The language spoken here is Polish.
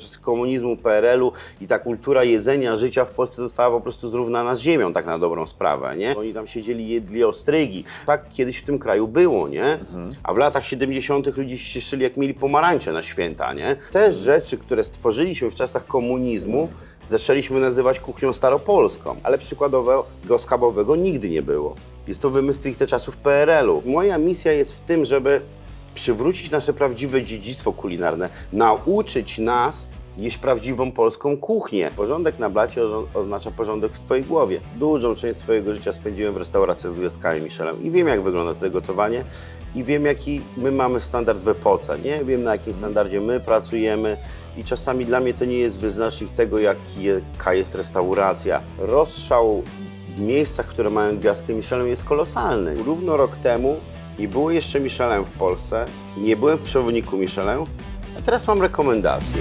czasy komunizmu, PRL-u i ta kultura jedzenia, życia w Polsce została po prostu zrównana z ziemią, tak na dobrą sprawę, nie? Oni tam siedzieli, jedli ostrygi. Tak kiedyś w tym kraju było, nie? A w latach 70. ludzie się cieszyli, jak mieli pomarańcze na święta, nie? Te rzeczy, które stworzyliśmy w czasach komunizmu, zaczęliśmy nazywać kuchnią staropolską, ale przykładowego schabowego nigdy nie było. Jest to wymysł stricte czasów PRL-u. Moja misja jest w tym, żeby przywrócić nasze prawdziwe dziedzictwo kulinarne, nauczyć nas jeść prawdziwą polską kuchnię. Porządek na blacie oznacza porządek w Twojej głowie. Dużą część swojego życia spędziłem w restauracjach z gwiazdkami Michelin i wiem, jak wygląda to gotowanie i wiem, jaki my mamy standard w epoce, nie? Wiem, na jakim standardzie my pracujemy i czasami dla mnie to nie jest wyznacznik tego, jaka jest restauracja. Rozstrzał w miejscach, które mają gwiazdkę Michelin jest kolosalny. Równo rok temu nie było jeszcze Michelin w Polsce, nie byłem w przewodniku Michelin, a teraz mam rekomendacje.